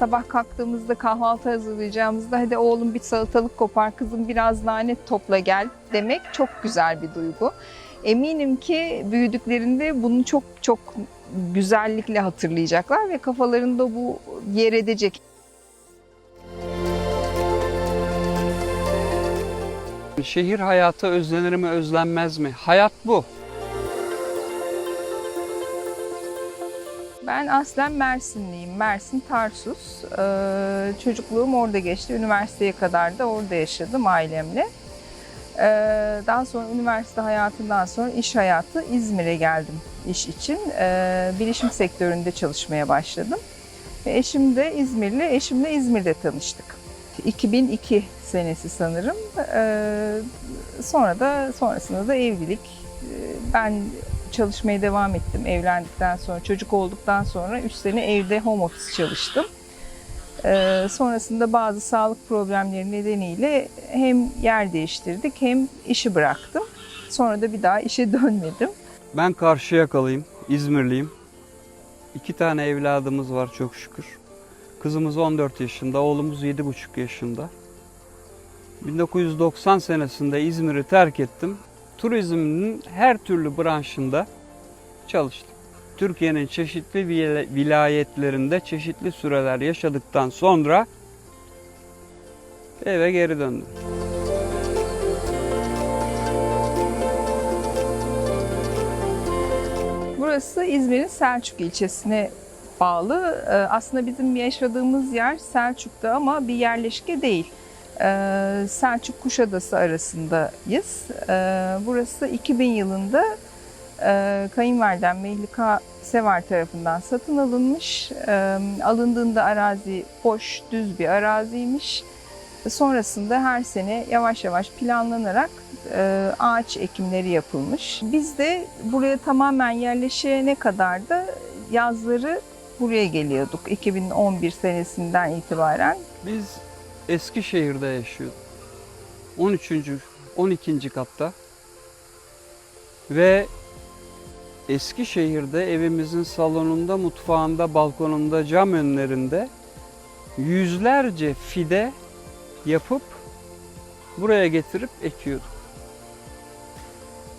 sabah kalktığımızda kahvaltı hazırlayacağımızda hadi oğlum bir salatalık kopar, kızım biraz nane topla gel demek çok güzel bir duygu. Eminim ki büyüdüklerinde bunu çok çok güzellikle hatırlayacaklar ve kafalarında bu yer edecek. Şehir hayatı özlenir mi özlenmez mi? Hayat bu. Ben aslen Mersinliyim. Mersin Tarsus. Ee, çocukluğum orada geçti. Üniversiteye kadar da orada yaşadım ailemle. Ee, daha sonra üniversite hayatından sonra iş hayatı İzmir'e geldim iş için. Ee, bilişim sektöründe çalışmaya başladım. Eşim de İzmirli. Eşimle İzmir'de tanıştık. 2002 senesi sanırım. Ee, sonra da sonrasında da evlilik. Ben çalışmaya devam ettim evlendikten sonra. Çocuk olduktan sonra 3 sene evde home office çalıştım. Ee, sonrasında bazı sağlık problemleri nedeniyle hem yer değiştirdik hem işi bıraktım. Sonra da bir daha işe dönmedim. Ben Karşıyakalıyım, İzmirliyim. İki tane evladımız var çok şükür. Kızımız 14 yaşında, oğlumuz 7,5 yaşında. 1990 senesinde İzmir'i terk ettim. Turizmin her türlü branşında çalıştım. Türkiye'nin çeşitli vil- vilayetlerinde çeşitli süreler yaşadıktan sonra eve geri döndüm. Burası İzmir'in Selçuk ilçesine bağlı. Ee, Aslında bizim yaşadığımız yer Selçuk'ta ama bir yerleşke değil. Ee, Selçuk Kuşadası arasındayız. Ee, Burası 2000 yılında e, kayınvalidem Mehlika Sevar tarafından satın alınmış. Ee, Alındığında arazi boş, düz bir araziymiş. Sonrasında her sene yavaş yavaş planlanarak e, ağaç ekimleri yapılmış. Biz de buraya tamamen yerleşene kadar da yazları buraya geliyorduk 2011 senesinden itibaren. Biz Eskişehir'de yaşıyorduk. 13. 12. katta. Ve Eskişehir'de evimizin salonunda, mutfağında, balkonunda, cam önlerinde yüzlerce fide yapıp buraya getirip ekiyorduk.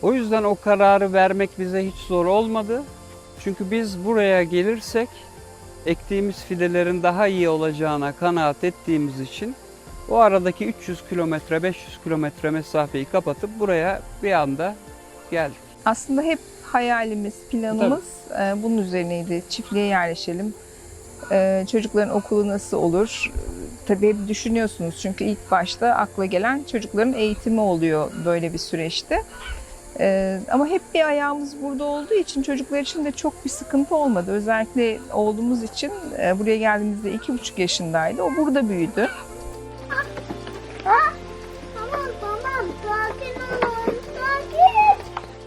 O yüzden o kararı vermek bize hiç zor olmadı. Çünkü biz buraya gelirsek ektiğimiz fidelerin daha iyi olacağına kanaat ettiğimiz için o aradaki 300 kilometre, 500 kilometre mesafeyi kapatıp buraya bir anda geldik. Aslında hep hayalimiz, planımız e, bunun üzerineydi. Çiftliğe yerleşelim. E, çocukların okulu nasıl olur? Tabii hep düşünüyorsunuz çünkü ilk başta akla gelen çocukların eğitimi oluyor böyle bir süreçte. E, ama hep bir ayağımız burada olduğu için çocuklar için de çok bir sıkıntı olmadı. Özellikle oğlumuz için e, buraya geldiğimizde iki buçuk yaşındaydı. O burada büyüdü.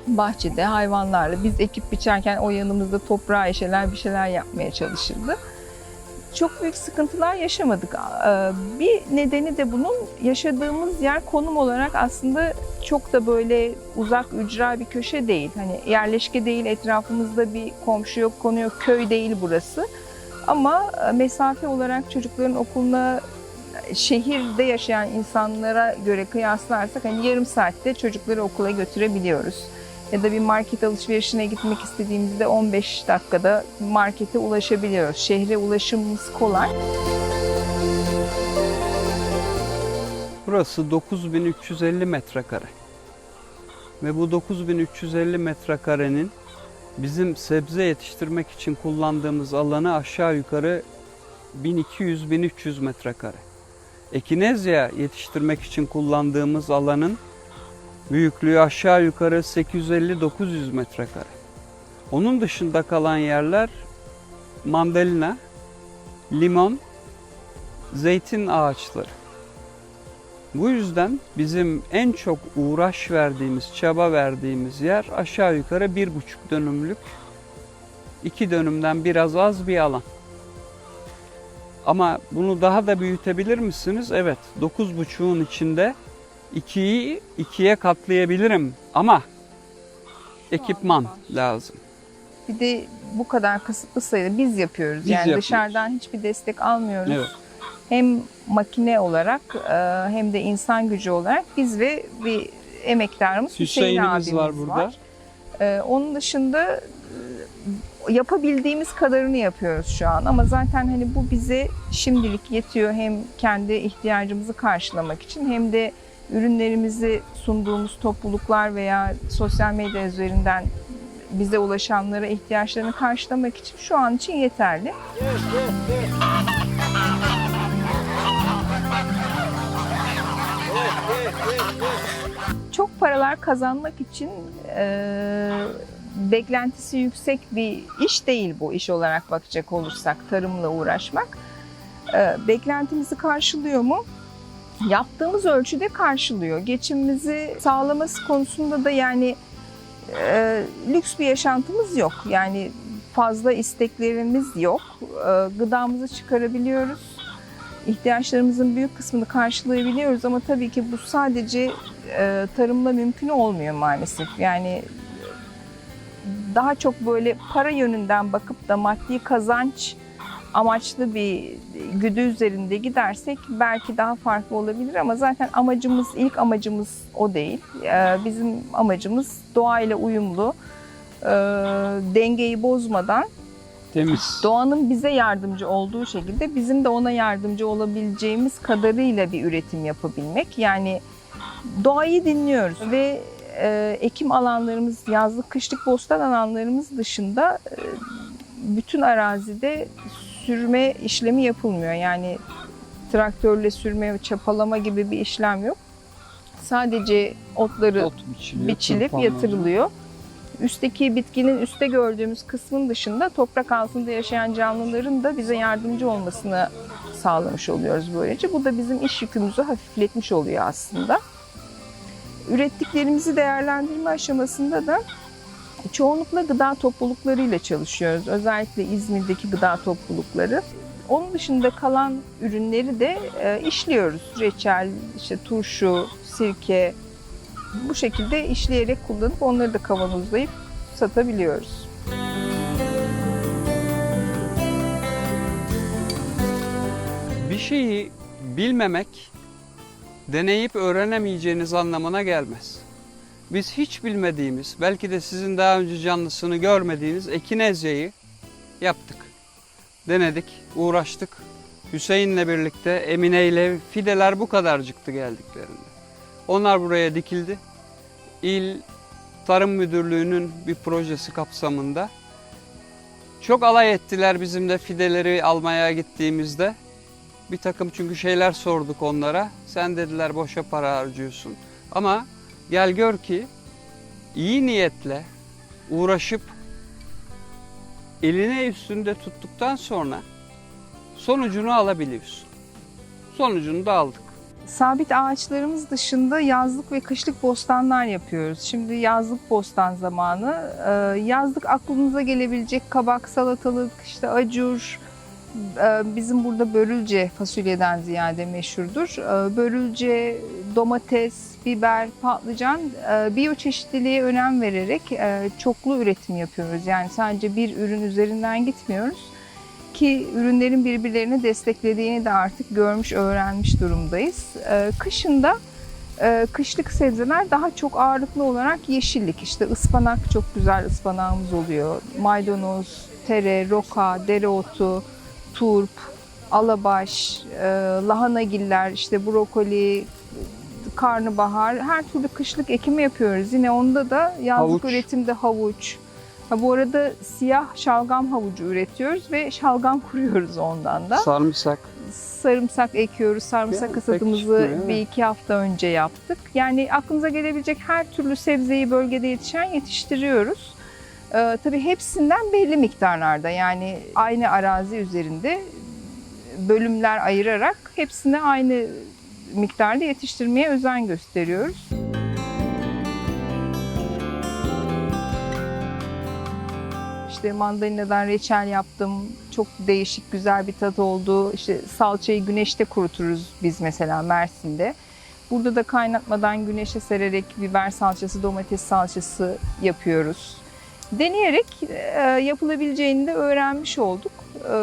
Bahçede hayvanlarla biz ekip biçerken o yanımızda toprağa eşeler bir şeyler yapmaya çalışırdı. Çok büyük sıkıntılar yaşamadık. Ee, Bir nedeni de bunun yaşadığımız yer konum olarak aslında çok da böyle uzak ücra bir köşe değil. Hani yerleşke değil, etrafımızda bir komşu yok, konu yok, köy değil burası. Ama e, mesafe olarak çocukların okuluna şehirde yaşayan insanlara göre kıyaslarsak hani yarım saatte çocukları okula götürebiliyoruz. Ya da bir market alışverişine gitmek istediğimizde 15 dakikada markete ulaşabiliyoruz. Şehre ulaşımımız kolay. Burası 9350 metrekare. Ve bu 9350 metrekarenin bizim sebze yetiştirmek için kullandığımız alanı aşağı yukarı 1200-1300 metrekare. Ekinezya yetiştirmek için kullandığımız alanın büyüklüğü aşağı yukarı 850-900 metrekare. Onun dışında kalan yerler mandalina, limon, zeytin ağaçları. Bu yüzden bizim en çok uğraş verdiğimiz, çaba verdiğimiz yer aşağı yukarı bir buçuk dönümlük, iki dönümden biraz az bir alan. Ama bunu daha da büyütebilir misiniz? Evet, dokuz buçuğun içinde ikiyi ikiye katlayabilirim ama ekipman lazım. Bir de bu kadar kısıtlı sayıda biz yapıyoruz. Biz yani yapıyoruz. dışarıdan hiçbir destek almıyoruz. Evet. Hem makine olarak e, hem de insan gücü olarak biz ve bir emektarımız Hüseyin abimiz var burada. Ee, onun dışında e, yapabildiğimiz kadarını yapıyoruz şu an ama zaten hani bu bize şimdilik yetiyor hem kendi ihtiyacımızı karşılamak için hem de ürünlerimizi sunduğumuz topluluklar veya sosyal medya üzerinden bize ulaşanlara ihtiyaçlarını karşılamak için şu an için yeterli. Çok paralar kazanmak için e, beklentisi yüksek bir iş değil bu iş olarak bakacak olursak tarımla uğraşmak. E, beklentimizi karşılıyor mu? Yaptığımız ölçüde karşılıyor. Geçimimizi sağlaması konusunda da yani e, lüks bir yaşantımız yok. Yani fazla isteklerimiz yok. E, gıdamızı çıkarabiliyoruz. İhtiyaçlarımızın büyük kısmını karşılayabiliyoruz ama tabii ki bu sadece e, tarımla mümkün olmuyor maalesef. Yani daha çok böyle para yönünden bakıp da maddi kazanç amaçlı bir güdü üzerinde gidersek belki daha farklı olabilir ama zaten amacımız, ilk amacımız o değil. E, bizim amacımız doğayla uyumlu, e, dengeyi bozmadan Temiz. doğanın bize yardımcı olduğu şekilde bizim de ona yardımcı olabileceğimiz kadarıyla bir üretim yapabilmek. Yani doğayı dinliyoruz ve e, ekim alanlarımız, yazlık, kışlık bostan alanlarımız dışında e, bütün arazide sürme işlemi yapılmıyor. Yani traktörle sürme, çapalama gibi bir işlem yok. Sadece otları Ot biçiliyor. biçilip tırpanlanıyor. yatırılıyor. Üstteki bitkinin üstte gördüğümüz kısmın dışında toprak altında yaşayan canlıların da bize yardımcı olmasını sağlamış oluyoruz böylece. Bu da bizim iş yükümüzü hafifletmiş oluyor aslında. Ürettiklerimizi değerlendirme aşamasında da çoğunlukla gıda topluluklarıyla çalışıyoruz. Özellikle İzmir'deki gıda toplulukları. Onun dışında kalan ürünleri de e, işliyoruz. Reçel, işte turşu, sirke, bu şekilde işleyerek kullanıp onları da kavanozlayıp satabiliyoruz. Bir şeyi bilmemek deneyip öğrenemeyeceğiniz anlamına gelmez. Biz hiç bilmediğimiz, belki de sizin daha önce canlısını görmediğiniz ekinezyeyi yaptık. Denedik, uğraştık. Hüseyin'le birlikte, Emine ile fideler bu kadarcıktı geldiklerinde. Onlar buraya dikildi. İl Tarım Müdürlüğü'nün bir projesi kapsamında. Çok alay ettiler bizimle fideleri almaya gittiğimizde. Bir takım çünkü şeyler sorduk onlara. Sen dediler boşa para harcıyorsun. Ama gel gör ki iyi niyetle uğraşıp eline üstünde tuttuktan sonra sonucunu alabiliyorsun. Sonucunu da aldık. Sabit ağaçlarımız dışında yazlık ve kışlık bostanlar yapıyoruz. Şimdi yazlık bostan zamanı. Ee, Yazlık aklınıza gelebilecek kabak, salatalık, işte acur, e, bizim burada börülce fasulyeden ziyade meşhurdur. Ee, Börülce, domates, biber, patlıcan e, biyoçeşitliliğe önem vererek e, çoklu üretim yapıyoruz. Yani sadece bir ürün üzerinden gitmiyoruz ki ürünlerin birbirlerini desteklediğini de artık görmüş, öğrenmiş durumdayız. Ee, Kışında e, kışlık sebzeler daha çok ağırlıklı olarak yeşillik. İşte ıspanak çok güzel ıspanağımız oluyor. Maydanoz, tere, roka, dereotu, turp, alabaş, e, lahanagiller, işte brokoli, karnabahar, her türlü kışlık ekimi yapıyoruz. Yine onda da yazlık Havuç. üretimde havuç. Ha, bu arada siyah şalgam havucu üretiyoruz ve şalgam kuruyoruz ondan da. Sarımsak. Sarımsak ekiyoruz. Sarımsak Yani evet. bir iki hafta önce yaptık. Yani aklınıza gelebilecek her türlü sebzeyi bölgede yetişen yetiştiriyoruz. Ee, tabii hepsinden belli miktarlarda yani aynı arazi üzerinde bölümler ayırarak hepsini aynı miktarda yetiştirmeye özen gösteriyoruz. İşte mandalinadan reçel yaptım. Çok değişik güzel bir tat oldu. İşte salçayı güneşte kuruturuz biz mesela Mersin'de. Burada da kaynatmadan güneşe sererek biber salçası, domates salçası yapıyoruz. deneyerek e, yapılabileceğini de öğrenmiş olduk. E,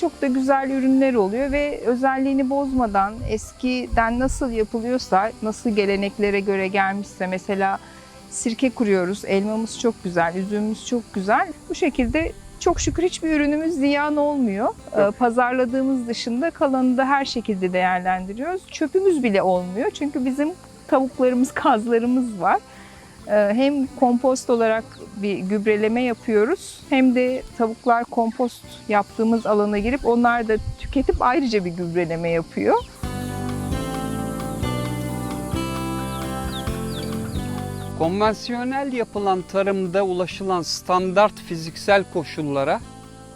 çok da güzel ürünler oluyor ve özelliğini bozmadan eskiden nasıl yapılıyorsa, nasıl geleneklere göre gelmişse mesela sirke kuruyoruz, elmamız çok güzel, üzümümüz çok güzel. Bu şekilde çok şükür hiçbir ürünümüz ziyan olmuyor. E, pazarladığımız dışında kalanını da her şekilde değerlendiriyoruz. Çöpümüz bile olmuyor çünkü bizim tavuklarımız, kazlarımız var. Ee, Hem kompost olarak bir gübreleme yapıyoruz hem de tavuklar kompost yaptığımız alana girip onlar da tüketip ayrıca bir gübreleme yapıyor. Konvansiyonel yapılan tarımda ulaşılan standart fiziksel koşullara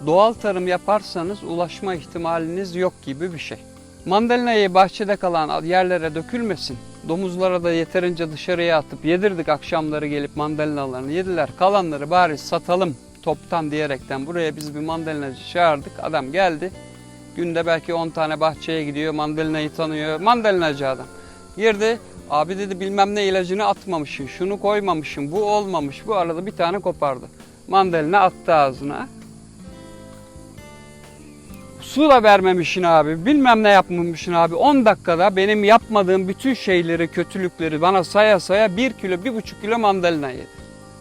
doğal tarım yaparsanız ulaşma ihtimaliniz yok gibi bir şey. Mandalinayı bahçede kalan yerlere dökülmesin. Domuzlara da yeterince dışarıya atıp yedirdik akşamları gelip mandalinalarını yediler. Kalanları bari satalım toptan diyerekten buraya biz bir mandalinacı çağırdık. Adam geldi. Günde belki 10 tane bahçeye gidiyor. Mandalinayı tanıyor. Mandalinacı adam. Girdi. Abi dedi bilmem ne ilacını atmamışsın. Şunu koymamışsın. Bu olmamış. Bu arada bir tane kopardı. Mandalina attı ağzına. Su da vermemişsin abi. Bilmem ne yapmamışsın abi. 10 dakikada benim yapmadığım bütün şeyleri, kötülükleri bana saya saya 1 kilo, 1,5 kilo mandalina yedi.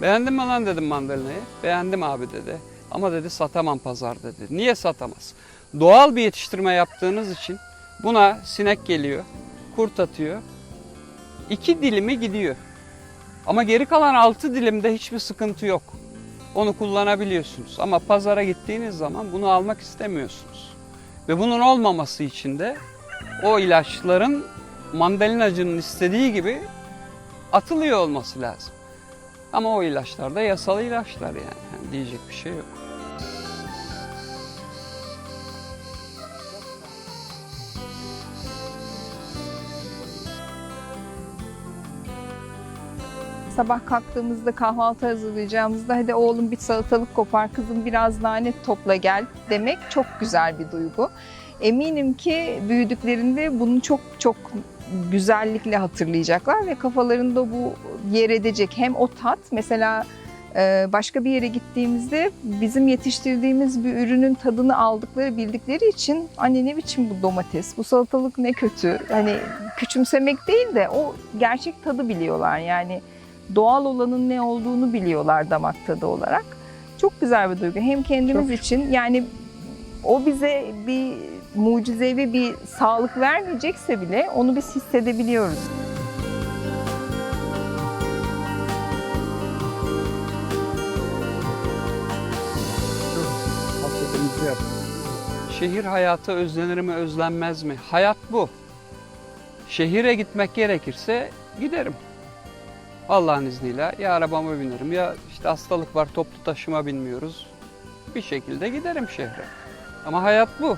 Beğendin mi lan dedim mandalinayı. Beğendim abi dedi. Ama dedi satamam pazarda dedi. Niye satamaz? Doğal bir yetiştirme yaptığınız için buna sinek geliyor, kurt atıyor. İki dilimi gidiyor. Ama geri kalan altı dilimde hiçbir sıkıntı yok. Onu kullanabiliyorsunuz. Ama pazara gittiğiniz zaman bunu almak istemiyorsunuz. Ve bunun olmaması için de o ilaçların mandalinacının istediği gibi atılıyor olması lazım. Ama o ilaçlar da yasal ilaçlar yani. Yani diyecek bir şey yok. Sabah kalktığımızda kahvaltı hazırlayacağımızda hadi oğlum bir salatalık kopar, kızım biraz nane topla gel demek çok güzel bir duygu. Eminim ki büyüdüklerinde bunu çok çok güzellikle hatırlayacaklar ve kafalarında bu yer edecek. Hem o tat mesela e, başka bir yere gittiğimizde bizim yetiştirdiğimiz bir ürünün tadını aldıkları bildikleri için anne ne biçim bu domates, bu salatalık ne kötü. Hani küçümsemek değil de o gerçek tadı biliyorlar yani doğal olanın ne olduğunu biliyorlar damak tadı olarak. Çok güzel bir duygu. Hem kendimiz Çok. için yani o bize bir mucizevi bir sağlık vermeyecekse bile onu biz hissedebiliyoruz. Şehir hayatı özlenir mi özlenmez mi? Hayat bu. Şehire gitmek gerekirse giderim. Allah'ın izniyle ya arabama binerim ya işte hastalık var toplu taşıma binmiyoruz. Bir şekilde giderim şehre. Ama hayat bu.